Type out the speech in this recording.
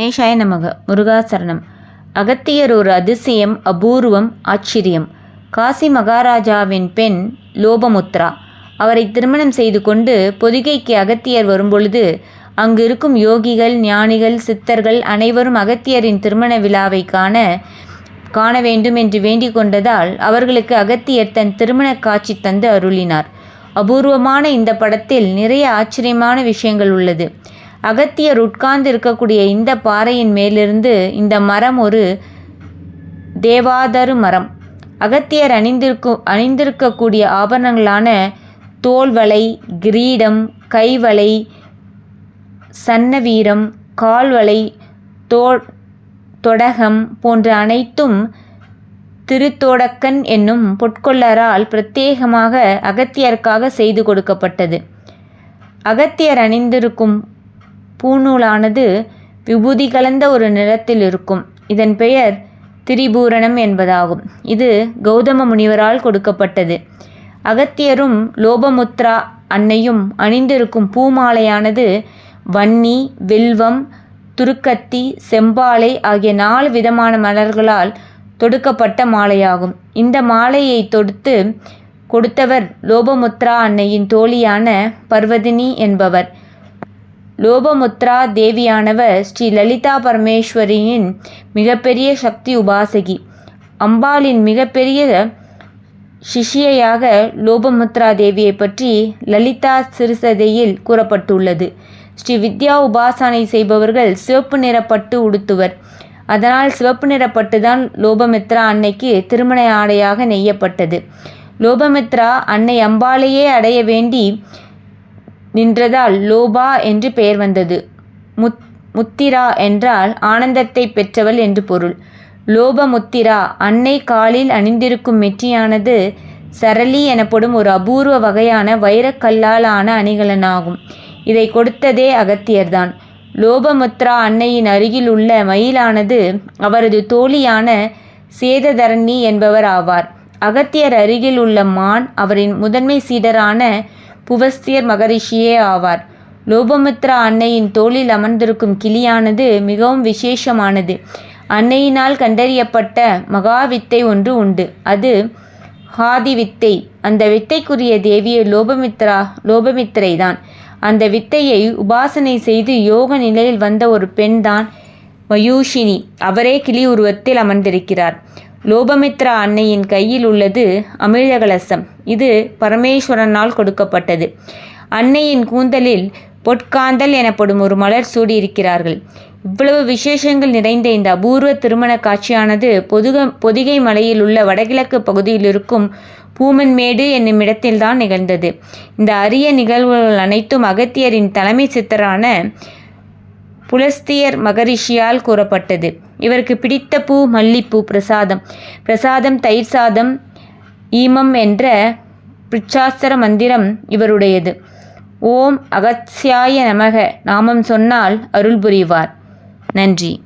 கணேஷாய நமக. முருகாசரணம் அகத்தியர் ஒரு அதிசயம் அபூர்வம் ஆச்சரியம். காசி மகாராஜாவின் பெண் லோபமுத்ரா. அவரை திருமணம் செய்து கொண்டு பொதிகைக்கு அகத்தியர் வரும்பொழுது அங்கு இருக்கும் யோகிகள் ஞானிகள் சித்தர்கள் அனைவரும் அகத்தியரின் திருமண விழாவை காண காண வேண்டும் என்று வேண்டிக் கொண்டதால் அவர்களுக்கு அகத்தியர் தன் திருமண காட்சி தந்து அருளினார். அபூர்வமான இந்த படத்தில் நிறைய ஆச்சரியமான விஷயங்கள் உள்ளது. அகத்தியர் உட்கார்ந்து இருக்கக்கூடிய இந்த பாறையின் மேலிருந்து இந்த மரம் ஒரு தேவாதரு மரம். அகத்தியர் அணிந்திருக்கும் அணிந்திருக்கக்கூடிய ஆபரணங்களான தோல்வளை கிரீடம் கைவளை சன்னவீரம் கால்வளை தோ தொடகம் போன்ற அனைத்தும் திருத்தோடக்கன் என்னும் பொற்கொள்ளரால் பிரத்யேகமாக அகத்தியருக்காக செய்து கொடுக்கப்பட்டது. அகத்தியர் அணிந்திருக்கும் பூநூலானது விபூதி கலந்த ஒரு நிறத்தில் இருக்கும். இதன் பெயர் திரிபூரணம் என்பதாகும். இது கௌதம முனிவரால் கொடுக்கப்பட்டது. அகத்தியரும் லோபமுத்ரா அன்னையும் அணிந்திருக்கும் பூமாலையானது வன்னி வில்வம் துருக்கத்தி செம்பாலை ஆகிய நாலு விதமான மலர்களால் தொடுக்கப்பட்ட மாலையாகும். இந்த மாலையை தொடுத்து கொடுத்தவர் லோபமுத்ரா அன்னையின் தோழியான பர்வதினி என்பவர். லோபமுத்ரா தேவியானவர் ஸ்ரீ லலிதா பரமேஸ்வரியின் மிகப்பெரிய சக்தி உபாசகி. அம்பாளின் மிகப்பெரிய சிஷியையாக லோபமுத்ரா தேவியை பற்றி லலிதா சிறுசதையில் கூறப்பட்டுள்ளது. ஸ்ரீ வித்யா உபாசனை செய்பவர்கள் சிவப்பு நிறப்பட்டு உடுத்துவர். அதனால் சிவப்பு நிறப்பட்டு தான் லோபமித்ரா அன்னைக்கு திருமண ஆடையாக நெய்யப்பட்டது. லோபமித்ரா அன்னை அம்பாளையே அடைய வேண்டி நின்றதால் லோபா என்று பெயர் வந்தது. முத் முத்திரா என்றால் ஆனந்தத்தை பெற்றவள் என்று பொருள். லோபமுத்திரா அன்னை காலில் அணிந்திருக்கும் மெற்றியானது சரளி எனப்படும் ஒரு அபூர்வ வகையான வைரக்கல்லால் ஆன அணிகலனாகும். இதை கொடுத்ததே அகத்தியர்தான். லோபமுத்ரா அன்னையின் அருகில் உள்ள மயிலானது அவரது தோழியான சேததரணி என்பவர் ஆவார். அகத்தியர் அருகில் உள்ள மான் அவரின் முதன்மை சீடரான புவஸ்தியர் மகரிஷியே ஆவார். லோபமுத்ரா அன்னையின் தோளில் அமர்ந்திருக்கும் கிளியானது மிகவும் விசேஷமானது. அன்னையினால் கண்டறியப்பட்ட மகா வித்தை ஒன்று உண்டு. அது ஹாதி வித்தை. அந்த வித்தைக்குரிய தேவியை லோபமித்ரா லோபமித்திரை தான் அந்த வித்தையை உபாசனை செய்து யோக நிலையில் வந்த ஒரு பெண்தான் மயூஷினி. அவரே கிளி உருவத்தில் அமர்ந்திருக்கிறார். லோபமித்ரா அன்னையின் கையில் உள்ளது அமிழ்தகலசம் இது பரமேஸ்வரனால் கொடுக்கப்பட்டது. அன்னையின் கூந்தலில் பொற்காந்தல் எனப்படும் ஒரு மலர் சூடியிருக்கிறார்கள். இவ்வளவு விசேஷங்கள் நிறைந்த இந்த அபூர்வ திருமண காட்சியானது பொதுக பொதிகை மலையில் உள்ள வடகிழக்கு பகுதியில் இருக்கும் பூமன்மேடு என்னும் இடத்தில்தான் நிகழ்ந்தது. இந்த அரிய நிகழ்வுகள் அனைத்தும் அகத்தியரின் தலைமை சித்தரான புலஸ்தியர் மகரிஷியால் கூறப்பட்டது. இவருக்கு பிடித்த பூ மல்லிப்பூ பிரசாதம். பிரசாதம் தயிர் சாதம் ஈமம் என்ற பிச்சாஸ்திர மந்திரம் இவருடையது. ஓம் அகத்யாய நமக. நாமம் சொன்னால் அருள் புரிவார். நன்றி.